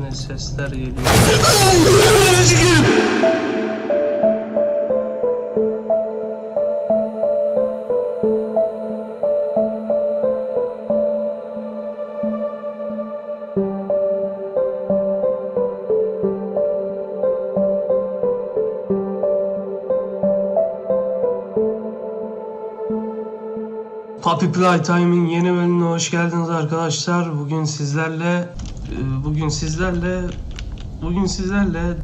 Ne sesler geliyor. Puppy Playtime'in yeni bölümüne hoş geldiniz arkadaşlar. Bugün sizlerle bugün sizlerle bugün sizlerle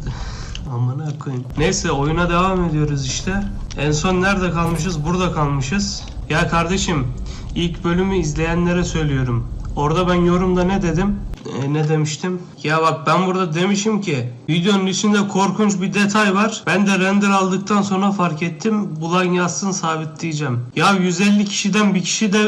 amına koyayım. Neyse oyuna devam ediyoruz işte. En son nerede kalmışız? Burada kalmışız. Ya kardeşim, ilk bölümü izleyenlere söylüyorum. Orada ben yorumda ne dedim? E, ne demiştim? Ya bak ben burada demişim ki videonun içinde korkunç bir detay var. Ben de render aldıktan sonra fark ettim. Bulan yazsın sabitleyeceğim. Ya 150 kişiden bir kişi de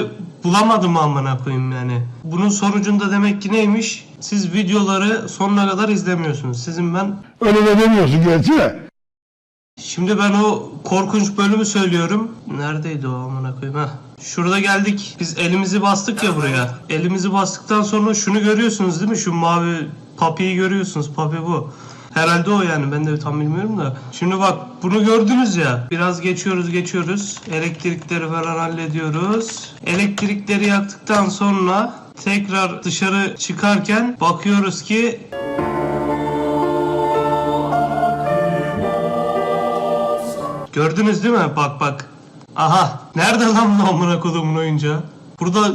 bulamadım amına koyayım yani. Bunun sonucunda demek ki neymiş? Siz videoları sonuna kadar izlemiyorsunuz. Sizin ben Öyle de demiyorsun gerçi. Şimdi ben o korkunç bölümü söylüyorum. Neredeydi o amına koyayım ha? Şurada geldik. Biz elimizi bastık ya buraya. Elimizi bastıktan sonra şunu görüyorsunuz değil mi? Şu mavi papiyi görüyorsunuz. Papi bu. Herhalde o yani ben de tam bilmiyorum da. Şimdi bak bunu gördünüz ya. Biraz geçiyoruz geçiyoruz. Elektrikleri falan hallediyoruz. Elektrikleri yaktıktan sonra tekrar dışarı çıkarken bakıyoruz ki Gördünüz değil mi? Bak bak. Aha. Nerede lan bu amına kodumun oyuncağı? Burada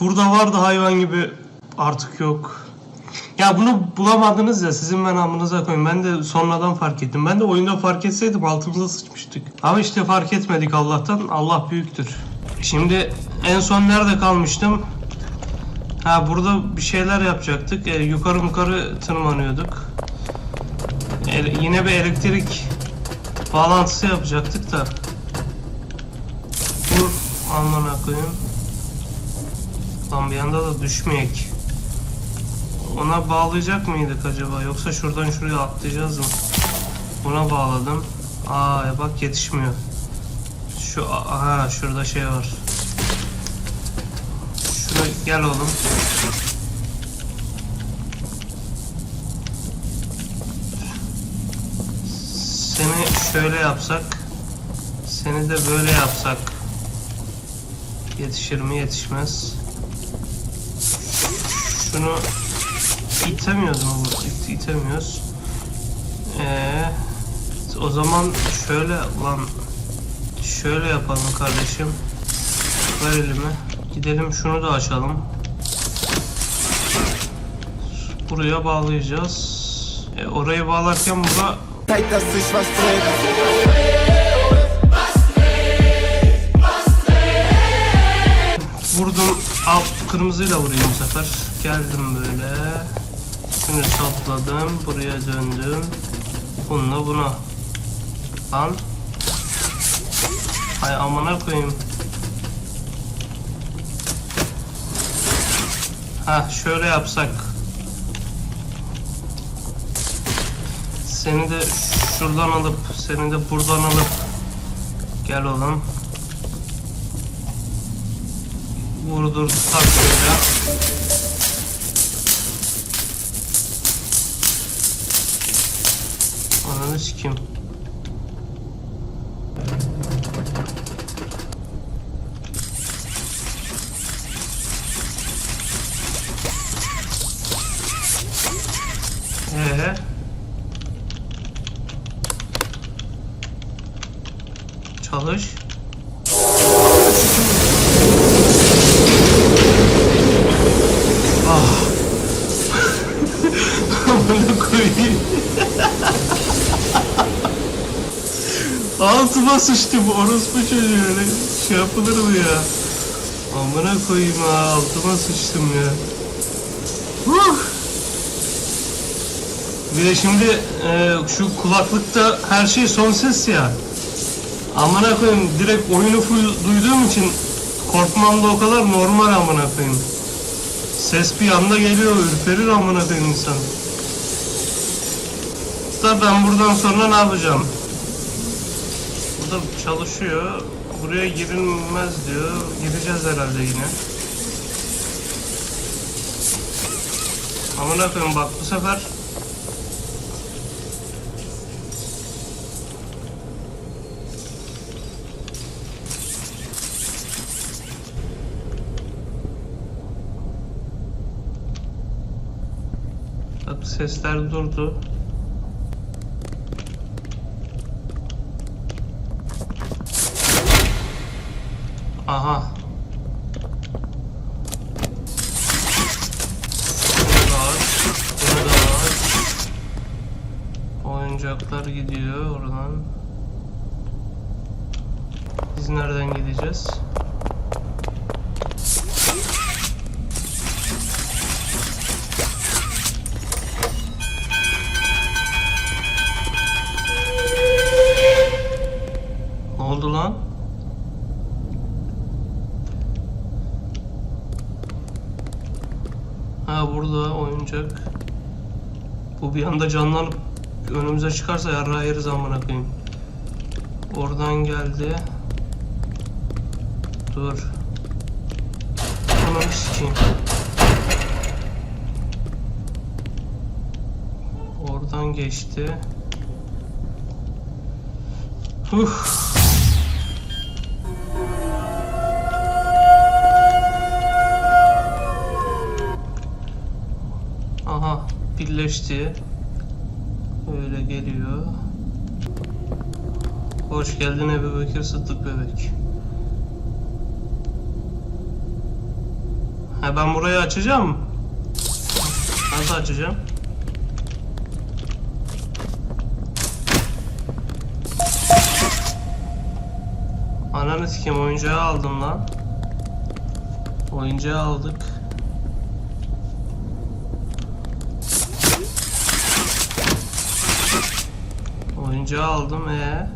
Burada vardı hayvan gibi. Artık yok. Ya bunu bulamadınız ya sizin ben amınıza koyun. Ben de sonradan fark ettim. Ben de oyunda fark etseydim altımıza sıçmıştık. Ama işte fark etmedik Allah'tan. Allah büyüktür. Şimdi en son nerede kalmıştım? Ha burada bir şeyler yapacaktık. E, yukarı yukarı tırmanıyorduk. E, yine bir elektrik bağlantısı yapacaktık da. Dur aman koyayım. Lan bir anda da düşmeyek. Ona bağlayacak mıydık acaba? Yoksa şuradan şuraya atlayacağız mı? Buna bağladım. Aa ya bak yetişmiyor. Şu aha şurada şey var. Şuraya gel oğlum. Şöyle yapsak, seni de böyle yapsak yetişir mi yetişmez. Şunu itemiyoruz mu? İt, itemiyoruz. Ee, o zaman şöyle lan şöyle yapalım kardeşim. Ver elimi. Gidelim şunu da açalım. Buraya bağlayacağız. E, orayı bağlarken bura Zeit, dass sich was dreht. Vurdum. Al kırmızıyla vurayım bu sefer. Geldim böyle. Şunu sapladım. Buraya döndüm. Bununla buna. Lan. Hay amına koyayım. Ha şöyle yapsak. Seni de şuradan alıp seni de buradan alıp gel oğlum. Vurdur tak böyle. Ananı sikeyim. Ee? Çalış. Amına koyayım. Altıma sıçtı bu orospu çocuğu öyle şey yapılır mı ya? Amına koyayım ha altıma sıçtım ya. Huh! Bir de şimdi e, şu kulaklıkta her şey son ses ya. Amına koyayım direkt oyunu full duyduğum için korkmam da o kadar normal amına koyayım. Ses bir anda geliyor, ürperir amına koyayım insan. Da ben buradan sonra ne yapacağım? Burada çalışıyor. Buraya girilmez diyor. Gireceğiz herhalde yine. Amına koyayım bak bu sefer Bak sesler durdu. Aha. Bunu da aç. Bunu da aç. Oyuncaklar gidiyor oradan. Biz nereden gideceğiz? Ha burada oyuncak. Bu bir anda canlanıp önümüze çıkarsa yarrağı yeriz amına koyayım. Oradan geldi. Dur. Ananı sikeyim. Oradan geçti. Uf. Birleşti. Öyle geliyor. Hoş geldin Ebu Bekir Sıddık bebek. Ha ben burayı açacağım. Nasıl açacağım? Ananı sikeyim oyuncağı aldım lan. Oyuncağı aldık. Oyuncağı aldım ee.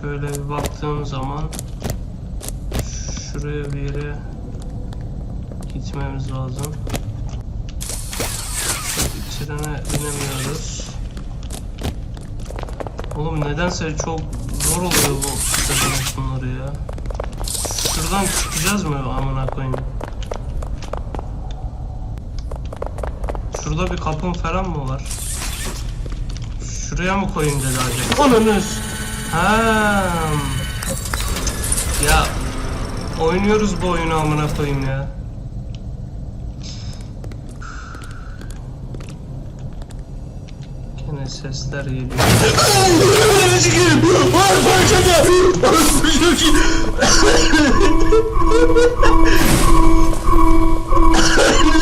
Şöyle bir baktığım zaman şuraya bir yere gitmemiz lazım. Trene binemiyoruz. Oğlum nedense çok zor oluyor bu sezon bunları ya. Şuradan çıkacağız mı amına koyayım? Şurada bir kapım falan mı var? Şuraya mı koyayım dedi acaba? Ananız. Ha. Ya oynuyoruz bu oyunu amına koyayım ya. Gene sesler geliyor.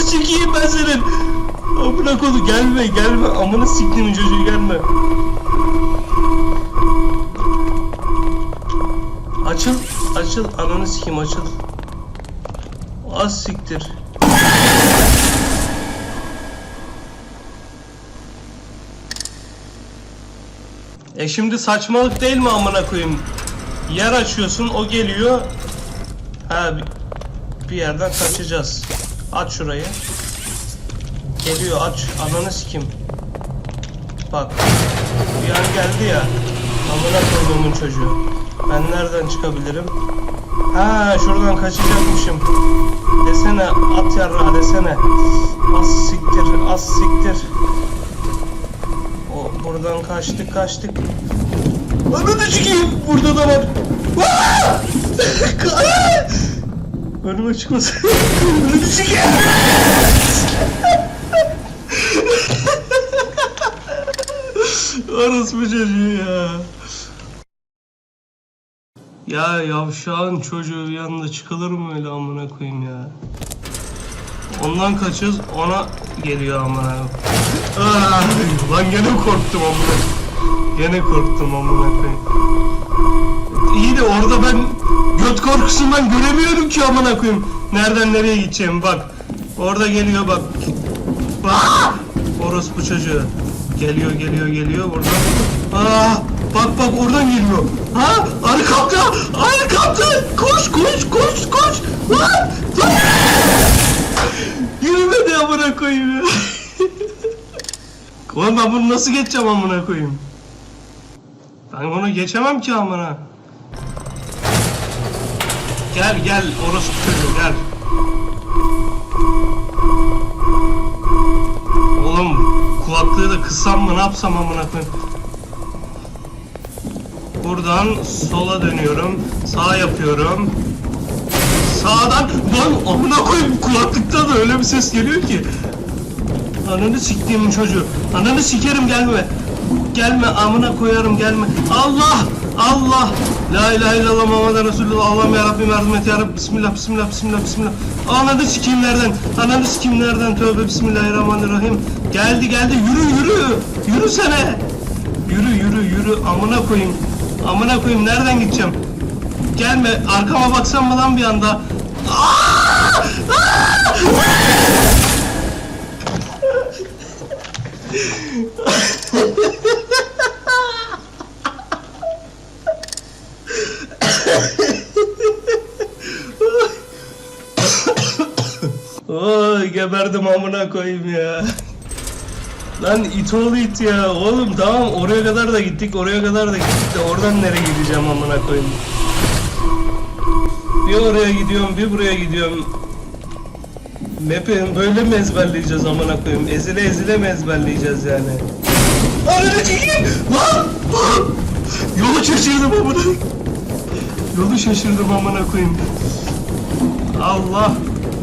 Sikiyim ben senin. Amına kodu gelme gelme amına siktiğimin çocuğu gelme. Açıl açıl ananı sikeyim açıl. Az siktir. E şimdi saçmalık değil mi amına koyayım? Yer açıyorsun o geliyor. Ha bir yerden kaçacağız. Aç şurayı. Geliyor aç ananı sikim. Bak. Bir an geldi ya. Amına koyduğumun çocuğu. Ben nereden çıkabilirim? Ha şuradan kaçacakmışım. Desene at yarrağı desene. Az siktir az siktir. O buradan kaçtık kaçtık. Ananı sikeyim burada da var. Önüme çıkmasın. Ananı sikeyim. Orospu çocuğu ya. Ya yavşağın çocuğu yanında çıkılır mı öyle amına koyayım ya. Ondan kaçıyoruz ona geliyor amına. Ah, lan gene korktum amına. Gene korktum amına koyayım. İyi de orada ben göt korkusundan göremiyorum ki amına koyayım. Nereden nereye gideceğim bak. Orada geliyor bak. Ah! Orospu çocuğu. Geliyor geliyor geliyor buradan. Aa, bak bak oradan geliyor. Ha? Arı kaptı. Arı kaptı. Koş koş koş koş. Lan! Lan! Yürümedi amına koyayım ya. Oğlum ben bunu nasıl geçeceğim amına koyayım? Ben bunu geçemem ki amına. Gel gel orospu çocuğu gel. Kıssam mı ne yapsam amına. Buradan sola dönüyorum. Sağ yapıyorum. Sağdan lan amına koyayım kulaklıkta da öyle bir ses geliyor ki. Ananı siktiğimin çocuğu. Ananı sikerim gelme. Gelme amına koyarım gelme. Allah! Allah! La ilahe illallah Muhammed Resulullah. Allah'ım ya Rabbim yardım et ya Rabbi. Bismillah, bismillah, bismillah, bismillah. Ananı sikeyim nereden? Ananı sikeyim nereden? Tövbe bismillahirrahmanirrahim. Geldi geldi. Yürü yürü. Yürüsene. Yürü yürü yürü. Amına koyayım. Amına koyayım. Nereden gideceğim? Gelme. Arkama baksam mı lan bir anda? Oy geberdim amına koyayım ya. Lan it oğlu it ya. Oğlum tamam oraya kadar da gittik, oraya kadar da gittik de oradan nereye gideceğim amına koyayım. Bir oraya gidiyorum, bir buraya gidiyorum. Map'i böyle mi ezberleyeceğiz amına koyayım? Ezile ezile mi ezberleyeceğiz yani? Ananı çekeyim! Lan! Yolu şaşırdım amına. Yolu şaşırdım amına koyayım. Allah!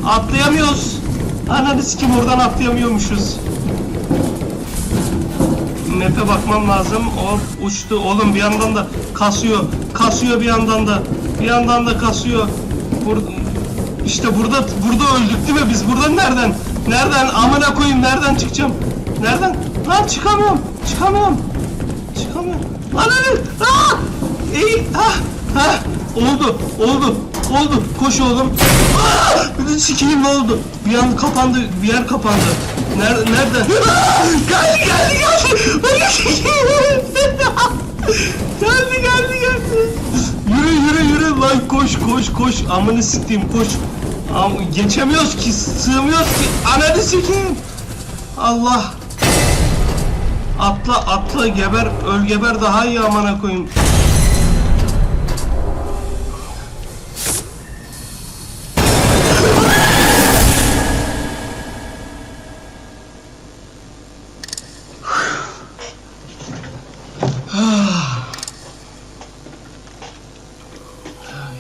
Atlayamıyoruz. Ananı sikim oradan atlayamıyormuşuz. Map'e bakmam lazım. O uçtu. Oğlum bir yandan da kasıyor. Kasıyor bir yandan da. Bir yandan da kasıyor. Bur işte burada burada öldük değil mi biz? Buradan nereden? Nereden? Amına koyayım nereden çıkacağım? Nereden? Lan çıkamıyorum. Çıkamıyorum. Çıkamıyorum. Ananı! Ah! İyi. Ah! Ah! Oldu. Oldu. Oldu. Koş oğlum. Ah! Bir de sikeyim ne oldu? Bir an kapandı. Bir yer kapandı. Nerede? Nerede? Ah! Geldi geldi geldi. Geldi geldi geldi. Yürü yürü yürü lan koş koş koş. Amını sikeyim koş. Am geçemiyoruz ki sığmıyoruz ki. Ananı sikeyim. Allah. Atla atla geber öl geber daha iyi amına koyayım.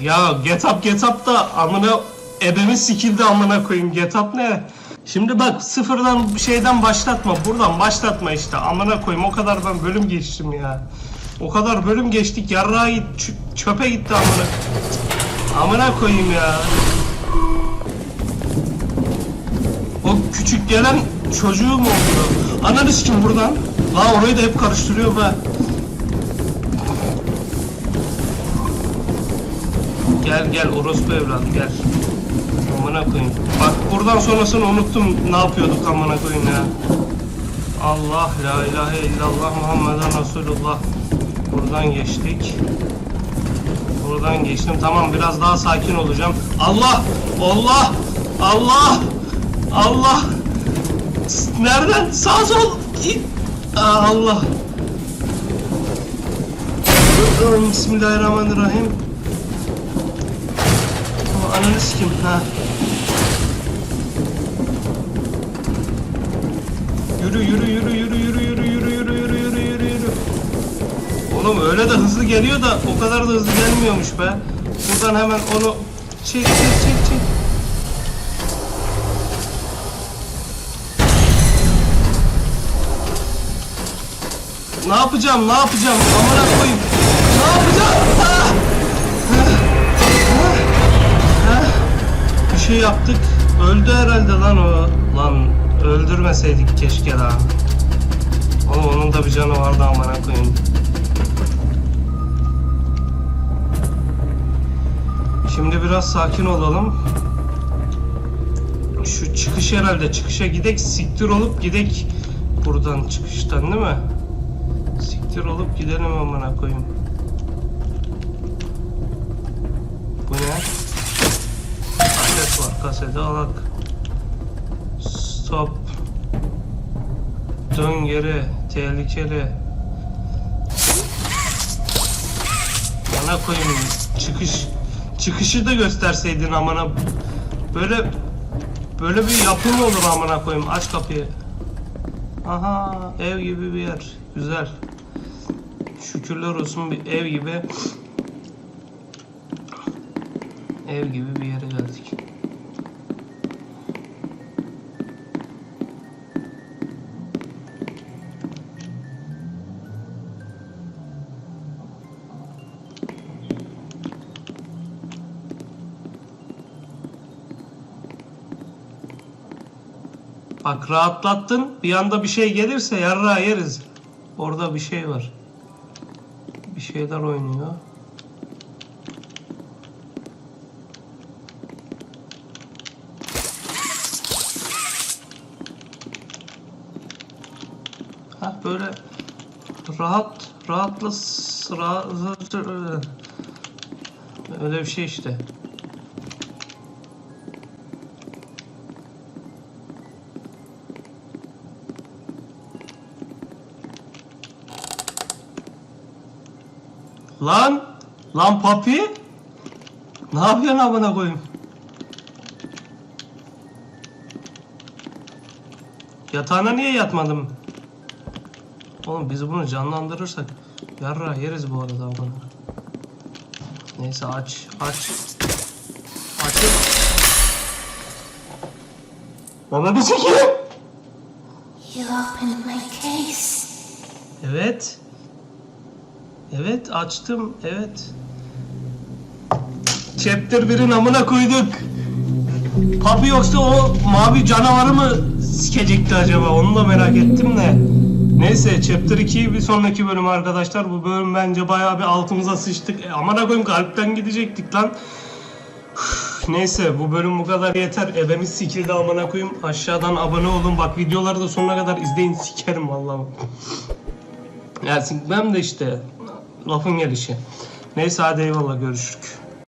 Ya get up get up da amına ebemi sikildi amına koyayım get up ne? Şimdi bak sıfırdan bir şeyden başlatma buradan başlatma işte amına koyayım o kadar ben bölüm geçtim ya. O kadar bölüm geçtik yarrağa git çö- çöpe gitti amına. Amına koyayım ya. O küçük gelen çocuğu mu oluyor? Ananı sikim buradan. La orayı da hep karıştırıyor be. Gel gel orospu evladı gel. Amına koyayım. Bak buradan sonrasını unuttum ne yapıyorduk amına koyayım ya. Allah la ilahe illallah Muhammeden Resulullah. Buradan geçtik. Buradan geçtim. Tamam biraz daha sakin olacağım. Allah! Allah! Allah! Allah! Nereden? Sağ sol! Allah! Bismillahirrahmanirrahim. Ananı sikim ha. Yürü yürü yürü yürü yürü yürü yürü yürü yürü yürü yürü yürü. Oğlum öyle de hızlı geliyor da o kadar da hızlı gelmiyormuş be. Buradan hemen onu çek çek çek çek. Ne yapacağım? Ne yapacağım? Amına koyayım. Ne yapacağım? Ah! Şey yaptık. Öldü herhalde lan o. Lan öldürmeseydik keşke lan. Oğlum onun da bir canı vardı amına koyayım. Şimdi biraz sakin olalım. Şu çıkış herhalde çıkışa gidek siktir olup gidek buradan çıkıştan değil mi? Siktir olup gidelim amına koyayım. Kaseti alak. Stop. Dön geri. Tehlikeli. Bana koyayım. Çıkış. Çıkışı da gösterseydin amına. Böyle böyle bir yapı mı olur amına koyayım. Aç kapıyı. Aha ev gibi bir yer. Güzel. Şükürler olsun bir ev gibi. Ev gibi bir yere geldik. Bak rahatlattın. Bir anda bir şey gelirse yarrağı yeriz. Orada bir şey var. Bir şeyler oynuyor. Ha böyle rahat rahatla rahat öyle bir şey işte. Lan! Lan papi! Ne yapıyorsun amına koyayım? Yatağına niye yatmadım? Oğlum biz bunu canlandırırsak yarra yeriz bu arada amına. Neyse aç, aç. Açın. Baba bir çekil. You opened my case. Evet. Evet açtım evet. Chapter 1'in amına koyduk. Papi yoksa o mavi canavarı mı sikecekti acaba onu da merak ettim de. Neyse Chapter 2'yi bir sonraki bölüm arkadaşlar. Bu bölüm bence bayağı bir altımıza sıçtık. E, amına koyayım kalpten gidecektik lan. Neyse bu bölüm bu kadar yeter. Ebemiz sikildi amına koyayım. Aşağıdan abone olun. Bak videoları da sonuna kadar izleyin sikerim vallahi. Yani ben de işte lafın gelişi. Neyse hadi eyvallah görüşürük.